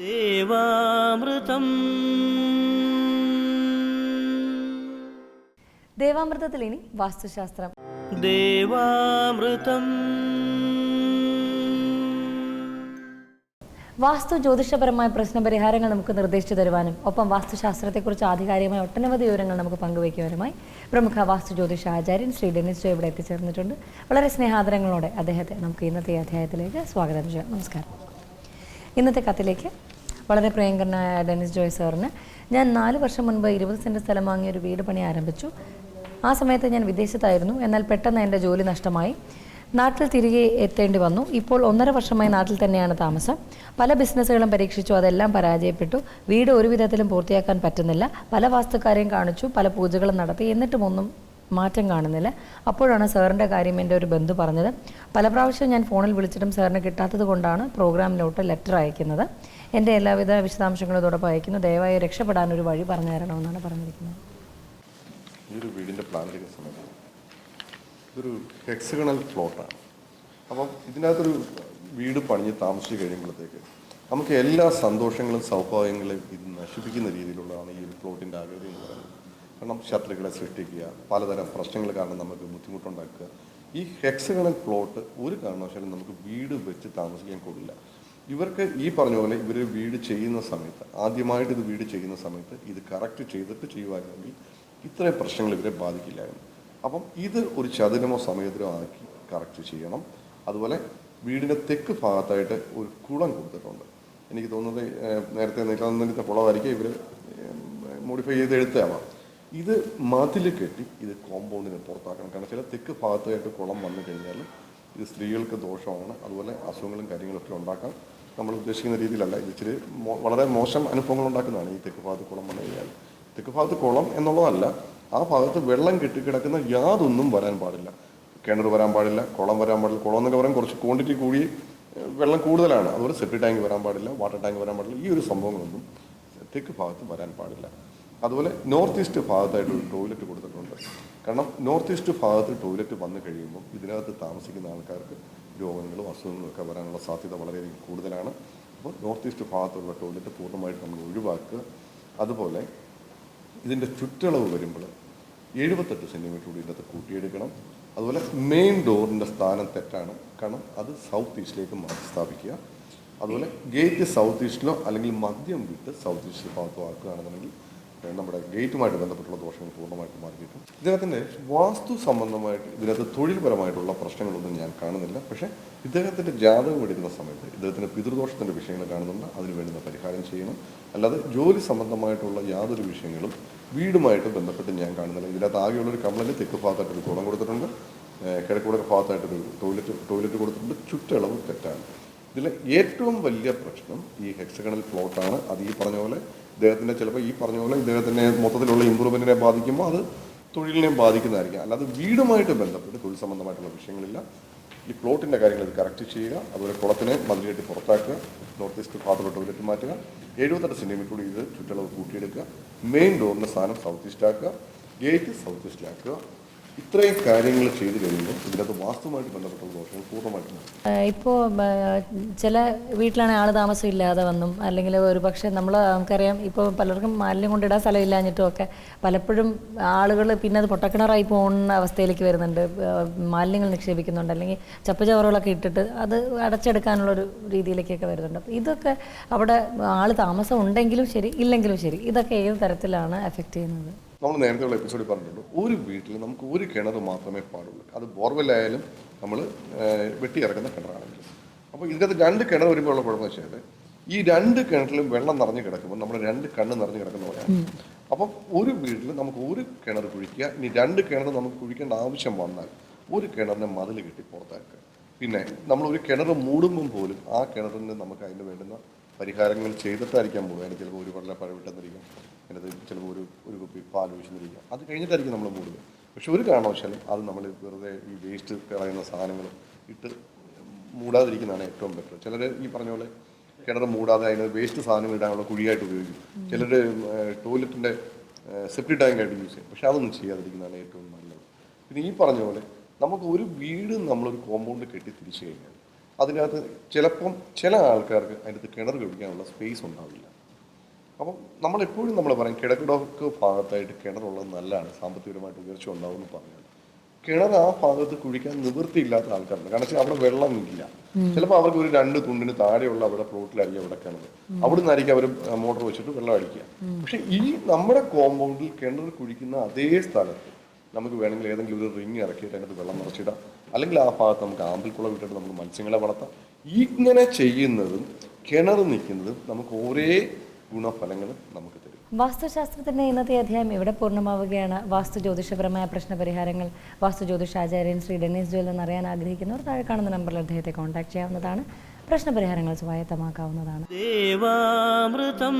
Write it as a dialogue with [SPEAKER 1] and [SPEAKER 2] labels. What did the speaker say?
[SPEAKER 1] ദേവാമൃതം.
[SPEAKER 2] ദേവാമൃതത്തിൽ ഇനി വാസ്തുശാസ്ത്രം.
[SPEAKER 1] ദേവാമൃതം.
[SPEAKER 2] വാസ്തു ജ്യോതിഷപരമായ പ്രശ്നപരിഹാരങ്ങൾ നമുക്ക് നിർദ്ദേശിച്ചു തരുവാനും ഒപ്പം വാസ്തുശാസ്ത്രത്തെക്കുറിച്ച് ആധികാരികമായ ഒട്ടനവധി വിവരങ്ങൾ നമുക്ക് പങ്കുവയ്ക്കുവാനുമായി പ്രമുഖ വാസ്തു ജ്യോതിഷ ആചാര്യൻ ശ്രീ ഡെനിസ് ജോ ഇവിടെ എത്തിച്ചേർന്നിട്ടുണ്ട്. വളരെ സ്നേഹാദരങ്ങളോടെ അദ്ദേഹത്തെ നമുക്ക് ഇന്നത്തെ അധ്യായത്തിലേക്ക് സ്വാഗതം ചെയ്യാം നമസ്കാരം. ഇന്നത്തെ കത്തിലേക്ക് വളരെ പ്രിയങ്കരനായ ഡെനിസ് ജോയ് സാറിന് ഞാൻ നാല് വർഷം മുൻപ് ഇരുപത് സെന്റ് സ്ഥലം വാങ്ങിയ ഒരു വീട് പണി ആരംഭിച്ചു. ആ സമയത്ത് ഞാൻ വിദേശത്തായിരുന്നു. എന്നാൽ പെട്ടെന്ന് എന്റെ ജോലി നഷ്ടമായി. നാട്ടിൽ തിരികെ എത്തേണ്ടി വന്നു. ഇപ്പോൾ ഒന്നര വർഷമായി നാട്ടിൽ തന്നെയാണ് താമസം. പല ബിസിനസ്സുകളും പരീക്ഷിച്ചു. അതെല്ലാം പരാജയപ്പെട്ടു. വീട് ഒരു വിധത്തിലും പൂർത്തിയാക്കാൻ പറ്റുന്നില്ല. പല വാസ്തുക്കാരെയും കാണിച്ചു. പല പൂജകളും നടത്തി. എന്നിട്ടും ഒന്നും മാറ്റം കാണുന്നില്ല. അപ്പോഴാണ് സാറിന്റെ കാര്യം എന്റെ ഒരു ബന്ധു പറഞ്ഞത്. പല പ്രാവശ്യം ഞാൻ ഫോണിൽ വിളിച്ചിട്ടും സാറിന് കിട്ടാത്തത് കൊണ്ടാണ് പ്രോഗ്രാമിലോട്ട് ലെറ്റർ അയക്കുന്നത്. എന്റെ എല്ലാവിധ വിശദാംശങ്ങളും ഇതോടൊപ്പം അയക്കുന്നു. ദയവായി രക്ഷപ്പെടാൻ ഒരു വഴി പറഞ്ഞു തരണമെന്നാണ് പറഞ്ഞിരിക്കുന്നത്.
[SPEAKER 3] വീടിന്റെ പ്ലാൻ ഇതൊരു ഹെക്സഗണൽ പ്ലോട്ടാണ് അപ്പം ഇതിനകത്തൊരു വീട് പണിഞ്ഞ് താമസിച്ച് കഴിയുമ്പോഴത്തേക്ക് നമുക്ക് എല്ലാ സന്തോഷങ്ങളും സൗഭാഗ്യങ്ങളും ഇത് നശിപ്പിക്കുന്ന രീതിയിലുള്ളതാണ് ഈ ഒരു പ്ലോട്ടിന്റെ ആകൃതി എന്ന് പറയുന്നത്. കാരണം ശത്രുക്കളെ സൃഷ്ടിക്കുക പലതരം പ്രശ്നങ്ങൾ കാരണം നമുക്ക് ബുദ്ധിമുട്ടുണ്ടാക്കുക. ഈ ഹെക്സഗണൽ പ്ലോട്ട് ഒരു കാരണവശാലും നമുക്ക് വീട് വെച്ച് താമസിക്കാൻ കൊള്ളില്ല ഇവർക്ക് ഈ പറഞ്ഞ പോലെ ഇവർ വീട് ചെയ്യുന്ന സമയത്ത് ആദ്യമായിട്ട് ഇത് വീട് ചെയ്യുന്ന സമയത്ത് ഇത് കറക്റ്റ് ചെയ്തിട്ട് ചെയ്യുമായിരുന്നെങ്കിൽ ഇത്രയും പ്രശ്നങ്ങൾ ഇവരെ ബാധിക്കില്ലായിരുന്നു. അപ്പം ഇത് ഒരു ചതുരമോ സമയത്തിലോ ആക്കി കറക്റ്റ് ചെയ്യണം. അതുപോലെ വീടിന്റെ തെക്ക് ഭാഗത്തായിട്ട് ഒരു കുളം കൊടുത്തിട്ടുണ്ട്. എനിക്ക് തോന്നുന്നത് നേരത്തെ നേരത്തെ നിന്നിട്ട് കുളമായിരിക്കും ഇവർ മോഡിഫൈ ചെയ്ത് എടുത്താവാം ഇത് മതിൽ കെട്ടി ഇത് കോമ്പൗണ്ടിന് പുറത്താക്കണം. കാരണം ചില തെക്ക് ഭാഗത്തായിട്ട് കുളം വന്നു കഴിഞ്ഞാൽ ഇത് സ്ത്രീകൾക്ക് ദോഷമാണ്. അതുപോലെ അസുഖങ്ങളും കാര്യങ്ങളൊക്കെ ഉണ്ടാക്കാം. നമ്മൾ ഉദ്ദേശിക്കുന്ന രീതിയിലല്ല. ഇത് ഇച്ചിരി വളരെ മോശം അനുഭവങ്ങൾ ഉണ്ടാക്കുന്നതാണ് ഈ തെക്ക് ഭാഗത്ത് കുളം വന്നു കഴിഞ്ഞാൽ. തെക്ക് ഭാഗത്ത് കുളം എന്നുള്ളതല്ല ആ ഭാഗത്ത് വെള്ളം കെട്ടിക്കിടക്കുന്ന യാതൊന്നും വരാൻ പാടില്ല. കിണർ വരാൻ പാടില്ല കുളം വരാൻ പാടില്ല. കുളം എന്നൊക്കെ പറയാൻ കുറച്ച് ക്വാണ്ടിറ്റി കൂടി വെള്ളം കൂടുതലാണ്. അതുപോലെ സെപ്റ്റി ടാങ്ക് വരാൻ പാടില്ല വാട്ടർ ടാങ്ക് വരാൻ പാടില്ല. ഈ ഒരു സംഭവങ്ങളൊന്നും തെക്ക് ഭാഗത്ത് വരാൻ പാടില്ല. അതുപോലെ നോർത്ത് ഈസ്റ്റ് ഭാഗത്തായിട്ട് ഒരു ടോയ്ലറ്റ് കൊടുത്തിട്ടുണ്ട്. കാരണം നോർത്ത് ഈസ്റ്റ് ഭാഗത്ത് ടോയ്ലറ്റ് വന്നു കഴിയുമ്പോൾ ഇതിനകത്ത് താമസിക്കുന്ന ആൾക്കാർക്ക് രോഗങ്ങളും അസുഖങ്ങളും ഒക്കെ വരാനുള്ള സാധ്യത വളരെയധികം കൂടുതലാണ്. അപ്പോൾ നോർത്ത് ഈസ്റ്റ് ഭാഗത്തുള്ള ടോയ്ലറ്റ് പൂർണമായിട്ട് നമ്മൾ ഒഴിവാക്കുക. അതുപോലെ ഇതിന്റെ ചുറ്റളവ് വരുമ്പോൾ എഴുപത്തെട്ട് സെന്റിമീറ്റർ കൂടി ഇതിനകത്ത് കൂട്ടിയെടുക്കണം. അതുപോലെ മെയിൻ ഡോറിന്റെ സ്ഥാനം തെറ്റാണ്. കാരണം അത് സൗത്ത് ഈസ്റ്റിലേക്ക് മാറ്റി സ്ഥാപിക്കുക. അതുപോലെ ഗേറ്റ് സൗത്ത് ഈസ്റ്റിലോ അല്ലെങ്കിൽ മദ്യം വിട്ട് സൗത്ത് ഈസ്റ്റ് ഭാഗത്തോ ആക്കുകയാണെന്നുണ്ടെങ്കിൽ നമ്മുടെ ഗേറ്റുമായിട്ട് ബന്ധപ്പെട്ടുള്ള ദോഷങ്ങൾ പൂർണമായിട്ട് മാറിയിട്ടും ഇദ്ദേഹത്തിന്റെ വാസ്തു സംബന്ധമായിട്ട് ഇതിനകത്ത് തൊഴിൽപരമായിട്ടുള്ള പ്രശ്നങ്ങളൊന്നും ഞാൻ കാണുന്നില്ല. പക്ഷേ ഇദ്ദേഹത്തിന്റെ ജാതകം എടുക്കുന്ന സമയത്ത് ഇദ്ദേഹത്തിന്റെ പിതൃദോഷത്തിന്റെ വിഷയങ്ങൾ കാണുന്നുണ്ട്. അതിന് വേണ്ടുന്ന പരിഹാരം ചെയ്യണം. അല്ലാതെ ജോലി സംബന്ധമായിട്ടുള്ള യാതൊരു വിഷയങ്ങളും വീടുമായിട്ട് ബന്ധപ്പെട്ട് ഞാൻ കാണുന്നില്ല. ഇതിനകത്ത് ആകെയുള്ള ഒരു കംപ്ലൈന്റ് തെക്ക് ഭാഗത്തായിട്ട് ഒരു കുളം കൊടുത്തിട്ടുണ്ട്. കിഴക്കുടക്ക് കിഴക്കൂടെ ഭാഗത്തായിട്ടൊരു ടോയ്ലറ്റ് ടോയ്ലറ്റ് കൊടുത്തിട്ടുണ്ട്. ചുറ്റളവ് തെറ്റാണ്. ഇതിൽ ഏറ്റവും വലിയ പ്രശ്നം ഈ ഹെക്സഗണൽ പ്ലോട്ടാണ്. അത് ഈ പറഞ്ഞ പോലെ ഇദ്ദേഹത്തിന്റെ ചിലപ്പോൾ ഈ പറഞ്ഞ പോലെ ഇദ്ദേഹത്തിന്റെ മൊത്തത്തിലുള്ള ഇമ്പ്രൂവ്മെന്റിനെ ബാധിക്കുമ്പോൾ അത് തൊഴിലിനെ ബാധിക്കുന്നതായിരിക്കും. അല്ലാതെ വീടുമായിട്ട് ബന്ധപ്പെട്ട് തൊഴിൽ സംബന്ധമായിട്ടുള്ള വിഷയങ്ങളില്ല. ഈ പ്ലോട്ടിന്റെ കാര്യങ്ങൾ ഇത് കറക്റ്റ് ചെയ്യുക. അതുപോലെ കുളത്തിനെ മതിൽ കെട്ടി പുറത്താക്കുക. നോർത്ത് ഈസ്റ്റ് ഭാഗത്തോട്ട് ടോയ്ലറ്റ് മാറ്റുക. എഴുപത്തെട്ട് സെന്റിമീറ്റർ കൂടി ഇത് ചുറ്റളവ് കൂട്ടിയെടുക്കുക. മെയിൻ ഡോറിന്റെ സ്ഥാനം സൗത്ത് ഈസ്റ്റ് ആക്കുക. ഗേറ്റ് സൗത്ത് ഈസ്റ്റിലാക്കുക ഇത്രയും കാര്യങ്ങൾ ചെയ്തു കഴിയുമ്പോൾ ഇതിനകത്ത് വാസ്തുമായിട്ട് ബന്ധപ്പെട്ട ദോഷങ്ങൾ പൂർണമായിട്ടും
[SPEAKER 2] ഇപ്പോൾ ചില വീട്ടിലാണെങ്കിൽ ആൾ താമസം ഇല്ലാതെ വന്നും അല്ലെങ്കിൽ ഒരു പക്ഷേ നമ്മൾ നമുക്കറിയാം ഇപ്പോൾ പലർക്കും മാലിന്യം കൊണ്ടിടാൻ സ്ഥലം ഇല്ലാഞ്ഞിട്ടും ഒക്കെ പലപ്പോഴും ആളുകൾ പിന്നെ അത് പൊട്ടക്കിണറായി പോകുന്ന അവസ്ഥയിലേക്ക് വരുന്നുണ്ട്. മാലിന്യങ്ങൾ നിക്ഷേപിക്കുന്നുണ്ട്. അല്ലെങ്കിൽ ചപ്പുചവറുകളൊക്കെ ഇട്ടിട്ട് അത് അടച്ചെടുക്കാനുള്ളൊരു രീതിയിലേക്കൊക്കെ വരുന്നുണ്ട്. അപ്പോൾ ഇതൊക്കെ അവിടെ ആൾ താമസം ഉണ്ടെങ്കിലും ശരി ഇല്ലെങ്കിലും ശരി ഇതൊക്കെ ഏത് തരത്തിലാണ് എഫക്റ്റ് ചെയ്യുന്നത്?
[SPEAKER 3] നമ്മൾ നേരത്തെയുള്ള എപ്പിസോഡിൽ പറഞ്ഞിട്ടുണ്ട്. ഒരു വീട്ടിൽ നമുക്ക് ഒരു കിണർ മാത്രമേ പാടുള്ളൂ. അത് ബോർവെല്ലായാലും നമ്മൾ വെട്ടിയിറക്കുന്ന കിണറാണെങ്കിലും അപ്പോൾ ഇതിനകത്ത് രണ്ട് കിണർ വരുമ്പോൾ ഉള്ള കുഴപ്പം വെച്ചാൽ ഈ രണ്ട് കിണറ്റിലും വെള്ളം നിറഞ്ഞു കിടക്കുമ്പോൾ നമ്മൾ രണ്ട് കണ്ണ് നിറഞ്ഞു കിടക്കുന്ന പോലെയാണ്. അപ്പം ഒരു വീട്ടിൽ നമുക്ക് ഒരു കിണർ കുഴിക്കുക ഇനി രണ്ട് കിണർ നമുക്ക് കുഴിക്കേണ്ട ആവശ്യം വന്നാൽ ഒരു കിണറിനെ മതിൽ കെട്ടി പുറത്താക്കുക. പിന്നെ നമ്മൾ ഒരു കിണർ മൂടുമ്പം പോലും ആ കിണറിന് നമുക്ക് അതിന് വേണ്ടുന്ന പരിഹാരങ്ങൾ ചെയ്തിട്ടായിരിക്കാൻ പോകുക അതിന് ചിലപ്പോൾ ഒരു വെള്ളം പഴവിട്ടെന്നിരിക്കും അതിനകത്ത് ചിലപ്പോൾ ഒരു കുപ്പി പാൽ ഒഴിച്ചിരിക്കുക അത് കഴിഞ്ഞിട്ടായിരിക്കും നമ്മൾ മൂടുക. പക്ഷെ ഒരു കാരണവശാലും അത് നമ്മൾ വെറുതെ ഈ വേസ്റ്റ് കളയുന്ന സാധനങ്ങൾ ഇട്ട് മൂടാതിരിക്കുന്നതാണ് ഏറ്റവും ബെറ്റർ ചിലർ ഈ പറഞ്ഞ പോലെ കിണർ മൂടാതെ അതിന് വേസ്റ്റ് സാധനങ്ങൾ ഇടാനുള്ള കുഴിയായിട്ട് ഉപയോഗിക്കും. ചിലർ ടോയ്ലറ്റിന്റെ സെപ്റ്റി ടാങ്കായിട്ട് യൂസ് ചെയ്യും. പക്ഷെ അതൊന്നും ചെയ്യാതിരിക്കുന്നതാണ് ഏറ്റവും നല്ലത്. പിന്നെ ഈ പറഞ്ഞ പോലെ നമുക്ക് ഒരു വീട് നമ്മളൊരു കോമ്പൗണ്ട് കെട്ടി തിരിച്ചു കഴിഞ്ഞാൽ അതിനകത്ത് ചിലപ്പം ചില ആൾക്കാർക്ക് അതിനകത്ത് കിണർ കഴിക്കാനുള്ള സ്പേസ് ഉണ്ടാവില്ല. അപ്പം നമ്മളെപ്പോഴും നമ്മൾ പറയും കിഴക്കിടക്ക് ഭാഗത്തായിട്ട് കിണറുള്ളത് നല്ലതാണ് സാമ്പത്തികപരമായിട്ട് ഉയർച്ച ഉണ്ടാവും എന്ന് പറഞ്ഞാൽ. കിണർ ആ ഭാഗത്ത് കുഴിക്കാൻ നിവൃത്തിയില്ലാത്ത ആൾക്കാരുണ്ട്. കാരണം വെച്ചാൽ അവിടെ വെള്ളം ഇല്ല. ചിലപ്പോൾ അവർക്ക് ഒരു രണ്ട് തുണ്ടിന് താഴെയുള്ള അവിടെ പ്ലോട്ടിലായിരിക്കും അവിടെ കിണർ അവിടെ നിന്നായിരിക്കും അവർ മോട്ടോർ വെച്ചിട്ട് വെള്ളം അടിക്കുക. പക്ഷെ ഈ നമ്മുടെ കോമ്പൗണ്ടിൽ കിണർ കുഴിക്കുന്ന അതേ സ്ഥലത്ത് നമുക്ക് വേണമെങ്കിൽ ഏതെങ്കിലും ഒരു റിങ് ഇറക്കിയിട്ട് അതിനകത്ത് വെള്ളം നിറച്ചിടാം. അല്ലെങ്കിൽ ആ ഭാഗത്ത് നമുക്ക് ആമ്പിൾക്കുളം ഇട്ടിട്ട് നമുക്ക് മത്സ്യങ്ങളെ വളർത്താം. ഇങ്ങനെ ചെയ്യുന്നതും കിണർ നിൽക്കുന്നതും നമുക്ക് ഒരേ ഗുണഫലങ്ങൾ നമുക്ക് തരും.
[SPEAKER 2] വാസ്തുശാസ്ത്രത്തിന്റെ ഇന്നത്തെ അധ്യായം ഇവിടെ പൂർണമാവുകയാണ്. വാസ്തു ജ്യോതിഷപരമായ പ്രശ്നപരിഹാരങ്ങൾ വാസ്തു ജ്യോതിഷാചാര്യൻ ശ്രീ ഡെന്നീസ് ജോൽ എന്നറിയാൻ ആഗ്രഹിക്കുന്നവർ താഴെ കാണുന്ന നമ്പറിൽ അദ്ദേഹത്തെ കോൺടാക്ട് ചെയ്യാവുന്നതാണ്. പ്രശ്നപരിഹാരങ്ങൾ സ്വായത്തമാക്കാവുന്നതാണ്.
[SPEAKER 1] ദേവാമൃതം